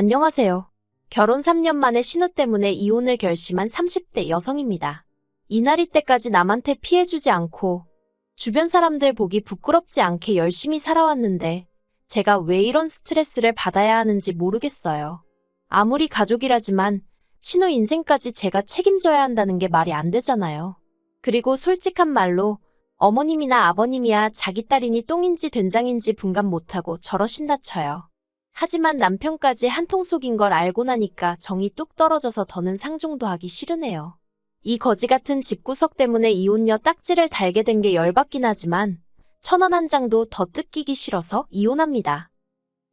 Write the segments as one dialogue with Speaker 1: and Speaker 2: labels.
Speaker 1: 안녕하세요. 결혼 3년 만에 신우 때문에 이혼을 결심한 30대 여성입니다. 이날이 때까지 남한테 피해주지 않고 주변 사람들 보기 부끄럽지 않게 열심히 살아왔는데 제가 왜 이런 스트레스를 받아야 하는지 모르겠어요. 아무리 가족이라지만 신우 인생까지 제가 책임져야 한다는 게 말이 안 되잖아요. 그리고 솔직한 말로 어머님이나 아버님이야 자기 딸이니 똥인지 된장인지 분간 못하고 저러신다 쳐요. 하지만 남편까지 한통 속인 걸 알고 나니까 정이 뚝 떨어져서 더는 상종도 하기 싫으네요. 이 거지 같은 집구석 때문에 이혼녀 딱지를 달게 된 게 열받긴 하지만 천 원 한 장도 더 뜯기기 싫어서 이혼합니다.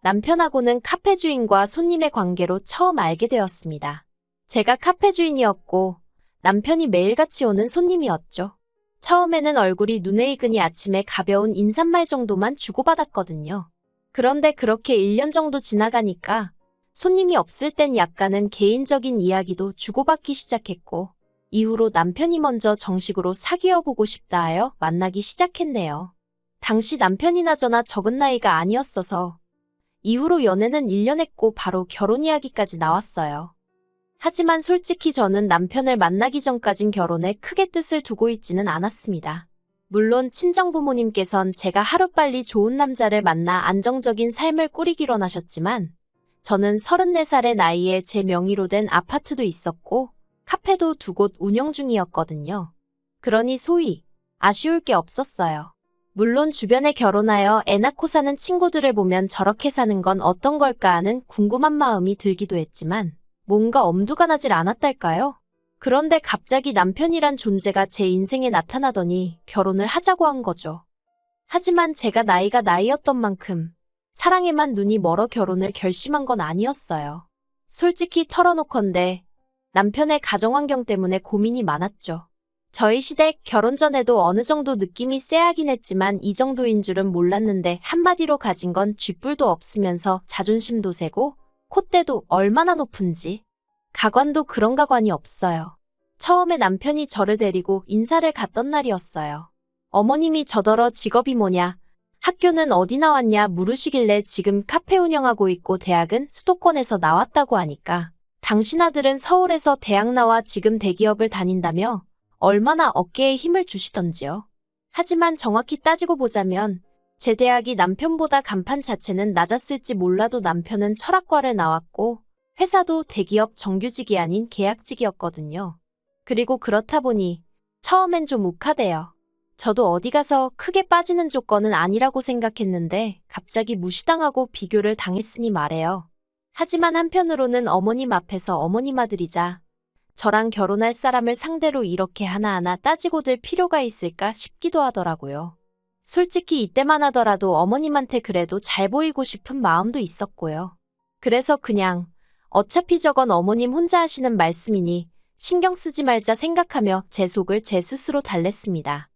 Speaker 1: 남편하고는 카페 주인과 손님의 관계로 처음 알게 되었습니다. 제가 카페 주인이었고 남편이 매일같이 오는 손님이었죠. 처음에는 얼굴이 눈에 익으니 아침에 가벼운 인사말 정도만 주고받았거든요. 그런데 그렇게 1년 정도 지나가니까 손님이 없을 땐 약간은 개인적인 이야기도 주고받기 시작했고 이후로 남편이 먼저 정식으로 사귀어 보고 싶다 하여 만나기 시작했네요. 당시 남편이나 저나 적은 나이가 아니었어서 이후로 연애는 1년 했고 바로 결혼 이야기까지 나왔어요. 하지만 솔직히 저는 남편을 만나기 전까진 결혼에 크게 뜻을 두고 있지는 않았습니다. 물론 친정 부모님께선 제가 하루빨리 좋은 남자를 만나 안정적인 삶을 꾸리기로 하셨지만 저는 34살의 나이에 제 명의로 된 아파트도 있었고 카페도 두 곳 운영 중이었거든요. 그러니 소위 아쉬울 게 없었어요. 물론 주변에 결혼하여 애 낳고 사는 친구들을 보면 저렇게 사는 건 어떤 걸까 하는 궁금한 마음이 들기도 했지만 뭔가 엄두가 나질 않았달까요? 그런데 갑자기 남편이란 존재가 제 인생에 나타나더니 결혼을 하자고 한 거죠. 하지만 제가 나이가 나이였던 만큼 사랑에만 눈이 멀어 결혼을 결심한 건 아니었어요. 솔직히 털어놓건데 남편의 가정환경 때문에 고민이 많았죠. 저희 시댁 결혼 전에도 어느 정도 느낌이 쎄하긴 했지만 이 정도인 줄은 몰랐는데 한마디로 가진 건 쥐뿔도 없으면서 자존심도 세고 콧대도 얼마나 높은지. 가관도 그런 가관이 없어요. 처음에 남편이 저를 데리고 인사를 갔던 날이었어요. 어머님이 저더러 직업이 뭐냐, 학교는 어디 나왔냐 물으시길래 지금 카페 운영하고 있고 대학은 수도권에서 나왔다고 하니까 당신 아들은 서울에서 대학 나와 지금 대기업을 다닌다며 얼마나 어깨에 힘을 주시던지요. 하지만 정확히 따지고 보자면 제 대학이 남편보다 간판 자체는 낮았을지 몰라도 남편은 철학과를 나왔고 회사도 대기업 정규직이 아닌 계약직이었거든요. 그리고 그렇다 보니 처음엔 좀 욱하대요. 저도 어디 가서 크게 빠지는 조건은 아니라고 생각했는데 갑자기 무시당하고 비교를 당했으니 말해요. 하지만 한편으로는 어머님 앞에서 어머님 아들이자 저랑 결혼할 사람을 상대로 이렇게 하나하나 따지고 들 필요가 있을까 싶기도 하더라고요. 솔직히 이때만 하더라도 어머님한테 그래도 잘 보이고 싶은 마음도 있었고요. 그래서 그냥 어차피 저건 어머님 혼자 하시는 말씀이니 신경 쓰지 말자 생각하며 제 속을 제 스스로 달랬습니다.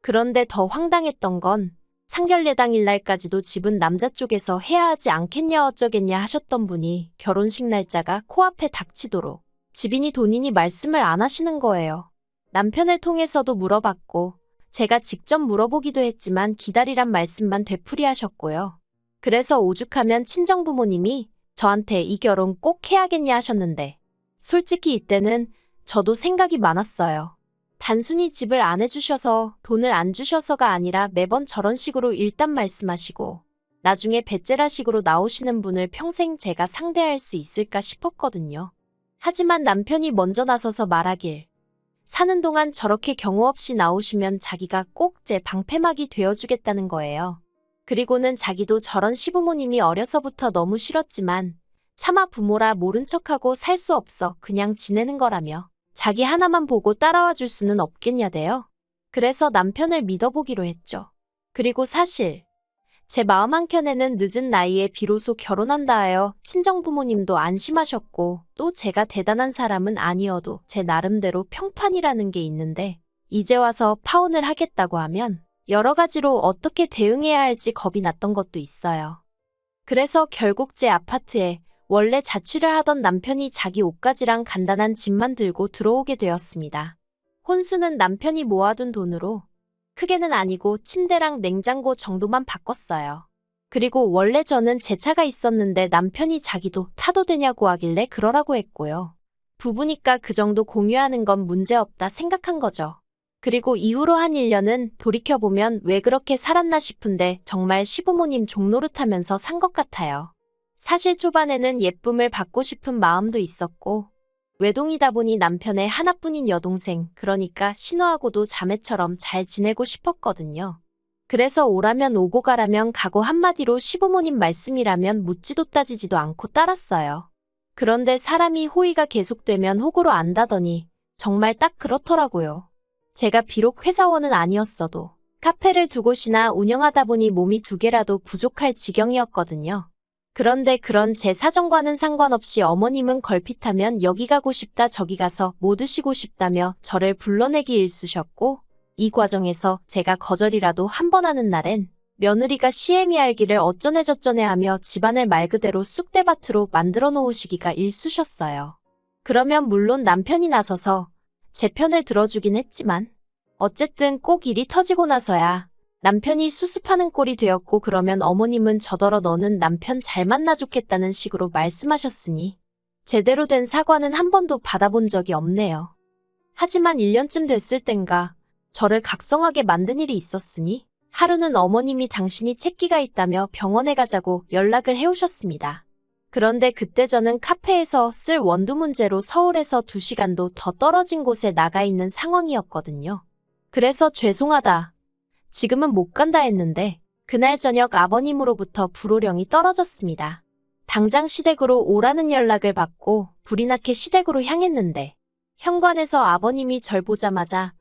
Speaker 1: 그런데 더 황당했던 건 상견례 당일 날까지도 집은 남자 쪽에서 해야 하지 않겠냐 어쩌겠냐 하셨던 분이 결혼식 날짜가 코앞에 닥치도록 집인이 돈이니 말씀을 안 하시는 거예요. 남편을 통해서도 물어봤고 제가 직접 물어보기도 했지만 기다리란 말씀만 되풀이하셨고요. 그래서 오죽하면 친정 부모님이 저한테 이 결혼 꼭 해야겠냐 하셨는데 솔직히 이때는 저도 생각이 많았어요. 단순히 집을 안 해주셔서 돈을 안 주셔서가 아니라 매번 저런 식으로 일단 말씀하시고 나중에 배째라식으로 나오시는 분을 평생 제가 상대할 수 있을까 싶었거든요. 하지만 남편이 먼저 나서서 말하길 사는 동안 저렇게 경우 없이 나오시면 자기가 꼭 제 방패막이 되어주겠다는 거예요. 그리고는 자기도 저런 시부모님이 어려서부터 너무 싫었지만 차마 부모라 모른 척하고 살 수 없어 그냥 지내는 거라며 자기 하나만 보고 따라와 줄 수는 없겠냐대요. 그래서 남편을 믿어보기로 했죠. 그리고 사실 제 마음 한켠에는 늦은 나이에 비로소 결혼한다 하여 친정부모님도 안심하셨고 또 제가 대단한 사람은 아니어도 제 나름대로 평판이라는 게 있는데 이제 와서 파혼을 하겠다고 하면 여러 가지로 어떻게 대응해야 할지 겁이 났던 것도 있어요. 그래서 결국 제 아파트에 원래 자취를 하던 남편이 자기 옷가지랑 간단한 짐만 들고 들어오게 되었습니다. 혼수는 남편이 모아둔 돈으로 크게는 아니고 침대랑 냉장고 정도만 바꿨어요. 그리고 원래 저는 제 차가 있었는데 남편이 자기도 타도 되냐고 하길래 그러라고 했고요. 부부니까 그 정도 공유하는 건 문제없다 생각한 거죠. 그리고 이후로 한 1년은 돌이켜보면 왜 그렇게 살았나 싶은데 정말 시부모님 종노릇하면서 산 것 같아요. 사실 초반에는 예쁨을 받고 싶은 마음도 있었고, 외동이다 보니 남편의 하나뿐인 여동생, 그러니까 신호하고도 자매처럼 잘 지내고 싶었거든요. 그래서 오라면 오고 가라면 가고 한마디로 시부모님 말씀이라면 묻지도 따지지도 않고 따랐어요. 그런데 사람이 호의가 계속되면 호구로 안다더니 정말 딱 그렇더라고요. 제가 비록 회사원은 아니었어도 카페를 두 곳이나 운영하다 보니 몸이 두 개라도 부족할 지경이었거든요. 그런데 그런 제 사정과는 상관없이 어머님은 걸핏하면 여기 가고 싶다 저기 가서 뭐 드시고 싶다며 저를 불러내기 일쑤셨고 이 과정에서 제가 거절이라도 한 번 하는 날엔 며느리가 시애미 알기를 어쩌네 저쩌네 하며 집안을 말 그대로 쑥대밭으로 만들어 놓으시기가 일쑤셨어요. 그러면 물론 남편이 나서서 제 편을 들어주긴 했지만 어쨌든 꼭 일이 터지고 나서야 남편이 수습하는 꼴이 되었고 그러면 어머님은 저더러 너는 남편 잘 만나 좋겠다는 식으로 말씀하셨으니 제대로 된 사과는 한 번도 받아본 적이 없네요. 하지만 1년쯤 됐을 땐가 저를 각성하게 만든 일이 있었으니 하루는 어머님이 당신이 책기가 있다며 병원에 가자고 연락을 해오셨습니다. 그런데 그때 저는 카페에서 쓸 원두 문제로 서울에서 2시간도 더 떨어진 곳에 나가 있는 상황이었거든요. 그래서 죄송하다. 지금은 못 간다 했는데 그날 저녁 아버님으로부터 불호령이 떨어졌습니다. 당장 시댁으로 오라는 연락을 받고 불이 나게 시댁으로 향했는데 현관에서 아버님이 절 보자마자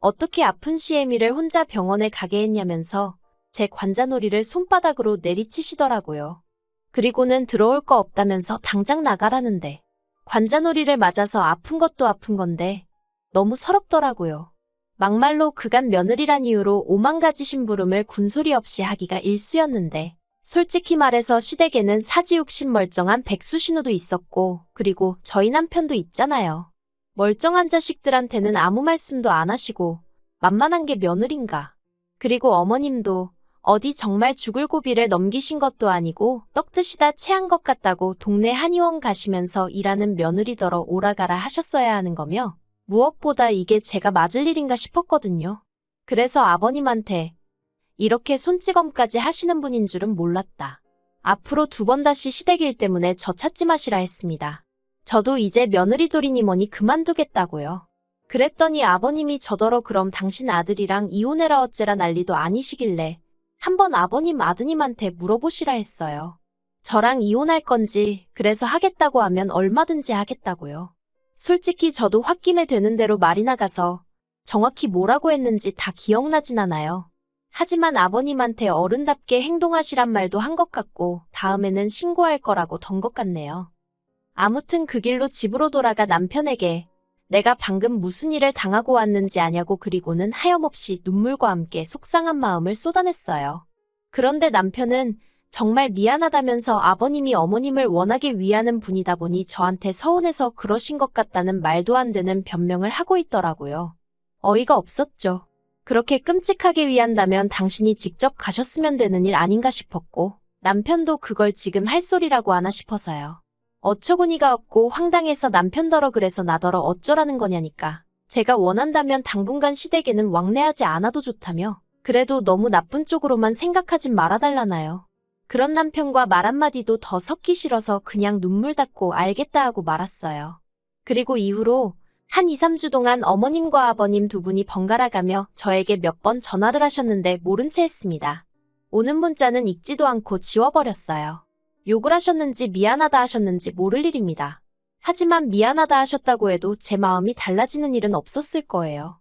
Speaker 1: 어떻게 아픈 시애미를 혼자 병원에 가게 했냐면서 제 관자놀이를 손바닥으로 내리치시더라고요. 그리고는 들어올 거 없다면서 당장 나가라는데 관자놀이를 맞아서 아픈 것도 아픈 건데 너무 서럽더라고요. 막말로 그간 며느리란 이유로 오만 가지 심부름을 군소리 없이 하기가 일쑤였는데 솔직히 말해서 시댁에는 사지육신 멀쩡한 백수신우도 있었고 그리고 저희 남편도 있잖아요. 멀쩡한 자식들한테는 아무 말씀도 안 하시고 만만한 게 며느린가. 그리고 어머님도 어디 정말 죽을 고비를 넘기신 것도 아니고 떡 드시다 체한 것 같다고 동네 한의원 가시면서 일하는 며느리더러 오라가라 하셨어야 하는 거며 무엇보다 이게 제가 맞을 일인가 싶었거든요. 그래서 아버님한테 이렇게 손찌검까지 하시는 분인 줄은 몰랐다. 앞으로 두 번 다시 시댁일 때문에 저 찾지 마시라 했습니다. 저도 이제 며느리 뭐니 그만두겠다고요. 그랬더니 아버님이 저더러 그럼 당신 아들이랑 이혼해라 어째라 난리도 아니시길래 한번 아버님 아드님한테 물어보시라 했어요. 저랑 이혼할 건지 그래서 하겠다고 하면 얼마든지 하겠다고요. 솔직히 저도 홧김에 되는 대로 말이 나가서 정확히 뭐라고 했는지 다 기억나진 않아요. 하지만 아버님한테 어른답게 행동하시란 말도 한 것 같고 다음에는 신고할 거라고 던 것 같네요. 아무튼 그 길로 집으로 돌아가 남편에게 내가 방금 무슨 일을 당하고 왔는지 아냐고 그리고는 하염없이 눈물과 함께 속상한 마음을 쏟아냈어요. 그런데 남편은 정말 미안하다면서 아버님이 어머님을 워낙에 위하는 분이다 보니 저한테 서운해서 그러신 것 같다는 말도 안 되는 변명을 하고 있더라고요. 어이가 없었죠. 그렇게 끔찍하게 위한다면 당신이 직접 가셨으면 되는 일 아닌가 싶었고 남편도 그걸 지금 할 소리라고 하나 싶어서요. 어처구니가 없고 황당해서 남편더러 그래서 나더러 어쩌라는 거냐니까. 제가 원한다면 당분간 시댁에는 왕래하지 않아도 좋다며 그래도 너무 나쁜 쪽으로만 생각하진 말아달라나요. 그런 남편과 말 한마디도 더 섞기 싫어서 그냥 눈물 닦고 알겠다 하고 말았어요. 그리고 이후로 한 2, 3주 동안 어머님과 아버님 두 분이 번갈아 가며 저에게 몇 번 전화를 하셨는데 모른 채 했습니다. 오는 문자는 읽지도 않고 지워버렸어요. 욕을 하셨는지 미안하다 하셨는지 모를 일입니다. 하지만 미안하다 하셨다고 해도 제 마음이 달라지는 일은 없었을 거예요.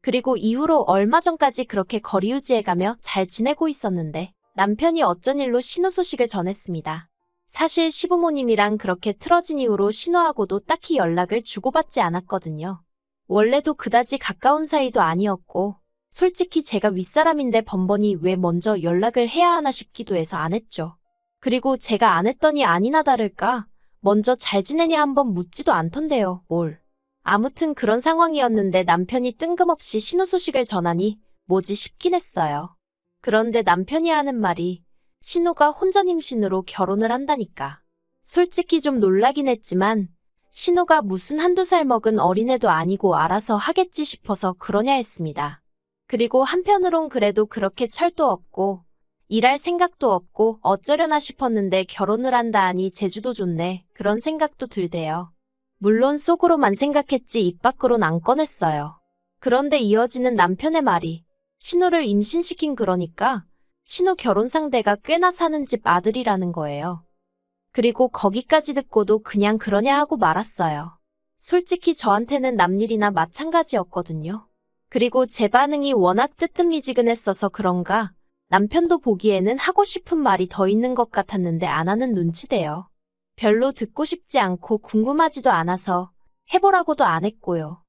Speaker 1: 그리고 이후로 얼마 전까지 그렇게 거리 유지해가며 잘 지내고 있었는데 남편이 어쩐 일로 신우 소식을 전했습니다. 사실 시부모님이랑 그렇게 틀어진 이후로 신우하고도 딱히 연락을 주고받지 않았거든요. 원래도 그다지 가까운 사이도 아니었고 솔직히 제가 윗사람인데 번번이 왜 먼저 연락을 해야 하나 싶기도 해서 안 했죠. 그리고 제가 안 했더니 아니나 다를까 먼저 잘 지내냐 한번 묻지도 않던데요. 뭘. 아무튼 그런 상황이었는데 남편이 뜬금없이 신우 소식을 전하니 뭐지 싶긴 했어요. 그런데 남편이 하는 말이 신우가 혼전 임신으로 결혼을 한다니까. 솔직히 좀 놀라긴 했지만 신우가 무슨 한두 살 먹은 어린애도 아니고 알아서 하겠지 싶어서 그러냐 했습니다. 그리고 한편으론 그래도 그렇게 철도 없고 일할 생각도 없고 어쩌려나 싶었는데 결혼을 한다 하니 제주도 좋네 그런 생각도 들대요. 물론 속으로만 생각했지 입 밖으론 안 꺼냈어요. 그런데 이어지는 남편의 말이 신우를 임신시킨 그러니까 신우 결혼 상대가 꽤나 사는 집 아들이라는 거예요. 그리고 거기까지 듣고도 그냥 그러냐 하고 말았어요. 솔직히 저한테는 남일이나 마찬가지였거든요. 그리고 제 반응이 워낙 뜨뜻미지근했어서 그런가 남편도 보기에는 하고 싶은 말이 더 있는 것 같았는데 안 하는 눈치대요. 별로 듣고 싶지 않고 궁금하지도 않아서 해보라고도 안 했고요.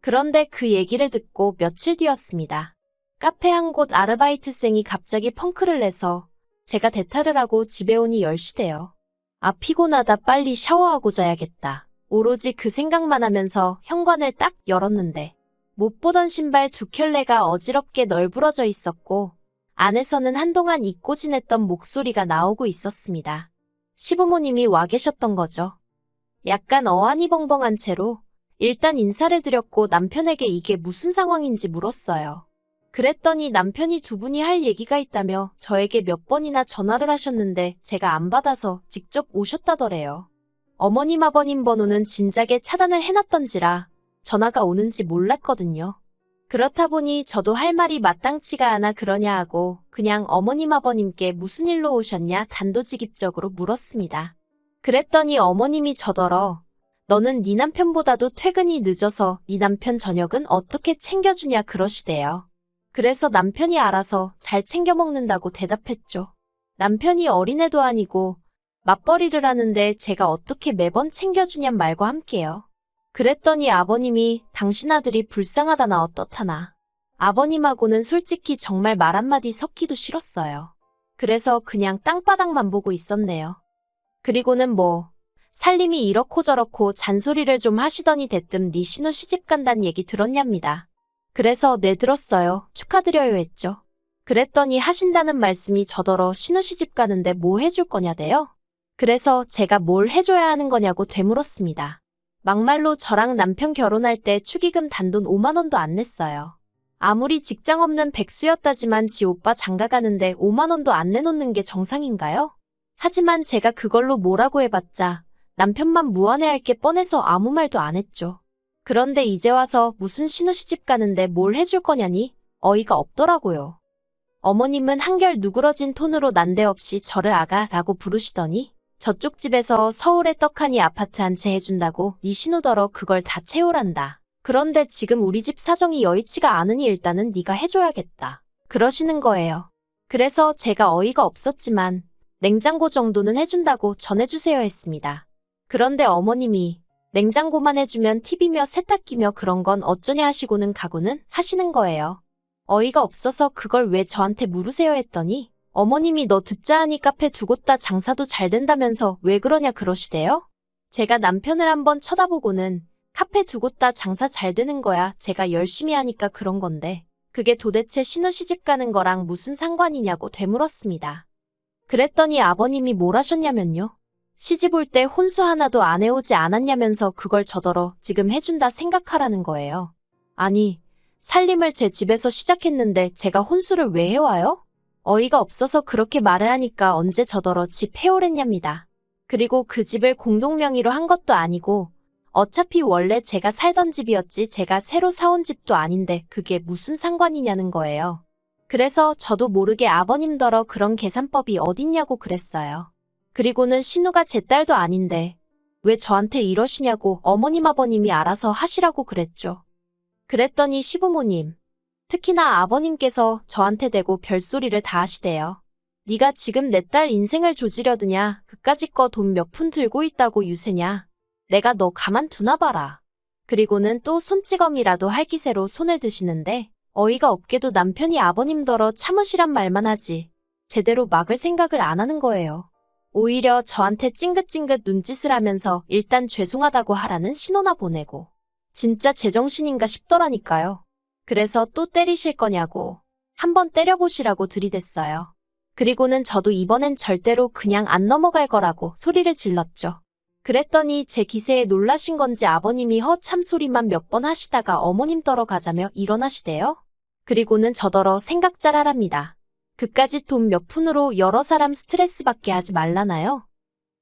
Speaker 1: 그런데 그 얘기를 듣고 며칠 뒤였습니다. 카페 한 곳 아르바이트생이 갑자기 펑크를 내서 제가 대타를 하고 집에 오니 10시대요. 아, 피곤하다 빨리 샤워하고 자야겠다. 오로지 그 생각만 하면서 현관을 딱 열었는데 못 보던 신발 두 켤레가 어지럽게 널브러져 있었고 안에서는 한동안 잊고 지냈던 목소리가 나오고 있었습니다. 시부모님이 와 계셨던 거죠. 약간 어안이 벙벙한 채로 일단 인사를 드렸고 남편에게 이게 무슨 상황인지 물었어요. 그랬더니 남편이 두 분이 할 얘기가 있다며 저에게 몇 번이나 전화를 하셨는데 제가 안 받아서 직접 오셨다더래요. 어머님 아버님 번호는 진작에 차단을 해놨던지라 전화가 오는지 몰랐거든요. 그렇다 보니 저도 할 말이 마땅치가 않아 그러냐 하고 그냥 어머님 아버님께 무슨 일로 오셨냐 단도직입적으로 물었습니다. 그랬더니 어머님이 저더러 너는 네 남편보다도 퇴근이 늦어서 네 남편 저녁은 어떻게 챙겨주냐 그러시대요. 그래서 남편이 알아서 잘 챙겨 먹는다고 대답했죠. 남편이 어린애도 아니고 맞벌이를 하는데 제가 어떻게 매번 챙겨주냔 말과 함께요. 그랬더니 아버님이 당신 아들이 불쌍하다나 어떻하나. 아버님하고는 솔직히 정말 말 한마디 섞기도 싫었어요. 그래서 그냥 땅바닥만 보고 있었네요. 그리고는 뭐 살림이 이렇고 저렇고 잔소리를 좀 하시더니 대뜸 네 신우 시집 간단 얘기 들었냐입니다. 그래서 네 들었어요. 축하드려요 했죠. 그랬더니 하신다는 말씀이 저더러 신우 시집 가는데 뭐 해줄 거냐대요. 그래서 제가 뭘 해줘야 하는 거냐고 되물었습니다. 막말로 저랑 남편 결혼할 때 축의금 단돈 5만 원도 안 냈어요. 아무리 직장 없는 백수였다지만 지 오빠 장가 가는데 5만 원도 안 내놓는 게 정상인가요? 하지만 제가 그걸로 뭐라고 해봤자 남편만 무안해할 게 뻔해서 아무 말도 안 했죠. 그런데 이제 와서 무슨 신우 시집 가는데 뭘 해줄 거냐니 어이가 없더라고요. 어머님은 한결 누그러진 톤으로 난데없이 저를 아가라고 부르시더니 저쪽 집에서 서울에 떡하니 아파트 한 채 해준다고 네 신우더러 그걸 다 채우란다. 그런데 지금 우리 집 사정이 여의치가 않으니 일단은 네가 해줘야겠다. 그러시는 거예요. 그래서 제가 어이가 없었지만 냉장고 정도는 해준다고 전해주세요 했습니다. 그런데 어머님이 냉장고만 해주면 TV며 세탁기며 그런 건 어쩌냐 하시고는 가고는 하시는 거예요. 어이가 없어서 그걸 왜 저한테 물으세요 했더니 어머님이 너 듣자 하니 카페 두고다 장사도 잘 된다면서 왜 그러냐 그러시대요? 제가 남편을 한번 쳐다보고는 카페 두고다 장사 잘 되는 거야 제가 열심히 하니까 그런 건데 그게 도대체 신우 시집 가는 거랑 무슨 상관이냐고 되물었습니다. 그랬더니 아버님이 뭘 하셨냐면요. 시집 올 때 혼수 하나도 안 해오지 않았냐면서 그걸 저더러 지금 해준다 생각하라는 거예요. 아니, 살림을 제 집에서 시작했는데 제가 혼수를 왜 해와요? 어이가 없어서 그렇게 말을 하니까 언제 저더러 집 해오랬냐입니다. 그리고 그 집을 공동명의로 한 것도 아니고 어차피 원래 제가 살던 집이었지 제가 새로 사온 집도 아닌데 그게 무슨 상관이냐는 거예요. 그래서 저도 모르게 아버님더러 그런 계산법이 어딨냐고 그랬어요. 그리고는 신우가 제 딸도 아닌데 왜 저한테 이러시냐고 어머님 아버님이 알아서 하시라고 그랬죠. 그랬더니 시부모님, 특히나 아버님께서 저한테 대고 별소리를 다 하시대요. 네가 지금 내 딸 인생을 조지려드냐, 그까짓 거돈 몇 푼 들고 있다고 유세냐. 내가 너 가만 두나 봐라. 그리고는 또 손찌검이라도 할 기세로 손을 드시는데 어이가 없게도 남편이 아버님더러 참으시란 말만 하지 제대로 막을 생각을 안 하는 거예요. 오히려 저한테 찡긋찡긋 눈짓을 하면서 일단 죄송하다고 하라는 신호나 보내고 진짜 제정신인가 싶더라니까요. 그래서 또 때리실 거냐고 한번 때려보시라고 들이댔어요. 그리고는 저도 이번엔 절대로 그냥 안 넘어갈 거라고 소리를 질렀죠. 그랬더니 제 기세에 놀라신 건지 아버님이 허참 소리만 몇 번 하시다가 어머님 떨어 가자며 일어나시대요. 그리고는 저더러 생각 잘하랍니다. 그까짓 돈몇 푼으로 여러 사람 스트레스 받게 하지 말라나요?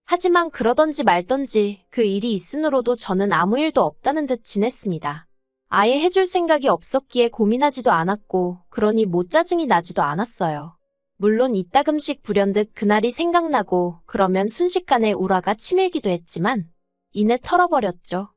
Speaker 1: 하지만 그러던지 말던지 그 일이 있으므로도 저는 아무 일도 없다는 듯 지냈습니다. 아예 해줄 생각이 없었기에 고민하지도 않았고 그러니 뭐 짜증이 나지도 않았어요. 물론 이따금씩 불현듯 그날이 생각나고 그러면 순식간에 우라가 치밀기도 했지만 이내 털어버렸죠.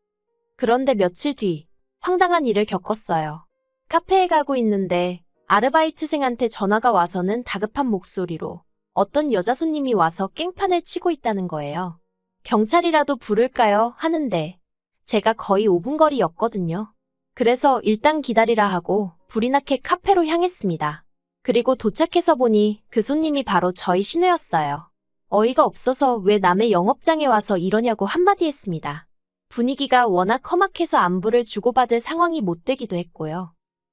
Speaker 1: 그런데 며칠 뒤 황당한 일을 겪었어요. 카페에 가고 있는데 아르바이트생한테 전화가 와서는 다급한 목소리로 어떤 여자 손님이 와서 깽판을 치고 있다는 거예요. 경찰이라도 부를까요? 하는데 제가 거의 5분 거리였거든요. 그래서 일단 기다리라 하고 불이 나게 카페로 향했습니다. 그리고 도착해서 보니 그 손님이 바로 저희 신우였어요. 어이가 없어서 왜 남의 영업장에 와서 이러냐고 한마디 했습니다. 분위기가 워낙 험악해서 안부를 주고받을 상황이 못 되기도 했고요.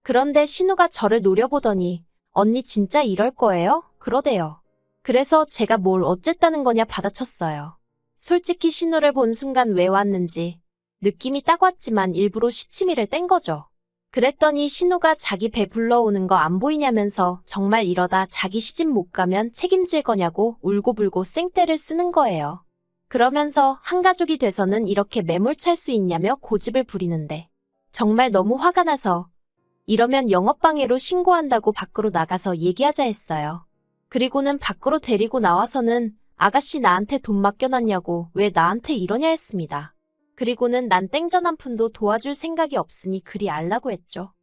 Speaker 1: 그런데 신우가 저를 노려보더니 언니 진짜 이럴 거예요? 그러대요. 그래서 제가 뭘 어쨌다는 거냐 받아쳤어요. 솔직히 신우를 본 순간 왜 왔는지 느낌이 딱 왔지만 일부러 시치미를 뗀 거죠. 그랬더니 신우가 자기 배 불러오는 거 안 보이냐면서 정말 이러다 자기 시집 못 가면 책임질 거냐고 울고불고 생떼를 쓰는 거예요. 그러면서 한 가족이 돼서는 이렇게 매몰찰 수 있냐며 고집을 부리는데 정말 너무 화가 나서 이러면 영업방해로 신고한다고 밖으로 나가서 얘기하자 했어요. 그리고는 밖으로 데리고 나와서는 아가씨 나한테 돈 맡겨놨냐고 왜 나한테 이러냐 했습니다. 그리고는 난 땡전 한 푼도 도와줄 생각이 없으니 그리 알라고 했죠.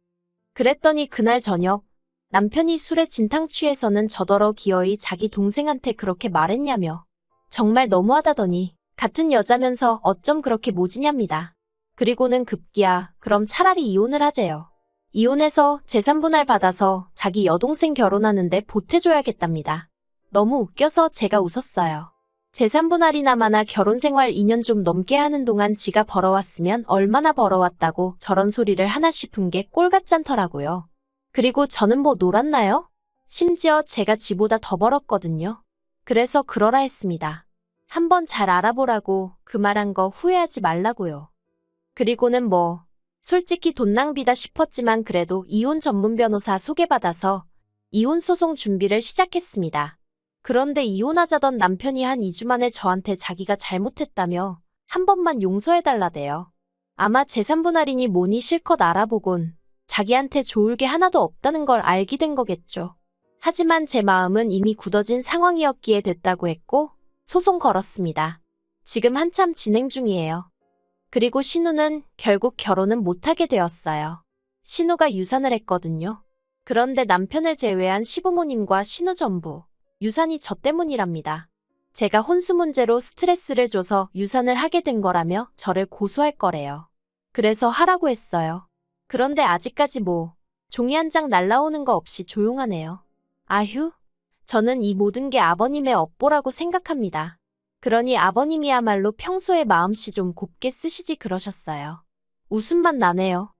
Speaker 1: 그랬더니 그날 저녁 남편이 술에 진탕 취해서는 저더러 기어이 자기 동생한테 그렇게 말했냐며 정말 너무하다더니 같은 여자면서 어쩜 그렇게 모지냐입니다. 그리고는 급기야 그럼 차라리 이혼을 하재요. 이혼해서 재산 분할 받아서 자기 여동생 결혼하는데 보태줘야겠답니다. 너무 웃겨서 제가 웃었어요. 재산 분할이나마나 결혼 생활 2년 좀 넘게 하는 동안 지가 벌어왔으면 얼마나 벌어왔다고 저런 소리를 하나 싶은 게 꼴같잖더라고요. 그리고 저는 뭐 놀았나요? 심지어 제가 지보다 더 벌었거든요. 그래서 그러라 했습니다. 한번 잘 알아보라고 그 말한 거 후회하지 말라고요. 그리고는 뭐 솔직히 돈 낭비다 싶었지만 그래도 이혼 전문 변호사 소개받아서 이혼 소송 준비를 시작했습니다. 그런데 이혼하자던 남편이 한 2주 만에 저한테 자기가 잘못했다며 한 번만 용서해달라대요. 아마 재산분할이니 뭐니 실컷 알아보곤 자기한테 좋을 게 하나도 없다는 걸 알게 된 거겠죠. 하지만 제 마음은 이미 굳어진 상황이었기에 됐다고 했고 소송 걸었습니다. 지금 한참 진행 중이에요. 그리고 신우는 결국 결혼은 못하게 되었어요. 신우가 유산을 했거든요. 그런데 남편을 제외한 시부모님과 신우 전부 유산이 저 때문이랍니다. 제가 혼수 문제로 스트레스를 줘서 유산을 하게 된 거라며 저를 고소할 거래요. 그래서 하라고 했어요. 그런데 아직까지 뭐 종이 한 장 날라오는 거 없이 조용하네요. 아휴, 저는 이 모든 게 아버님의 업보라고 생각합니다. 그러니 아버님이야말로 평소에 마음씨 좀 곱게 쓰시지 그러셨어요. 웃음만 나네요.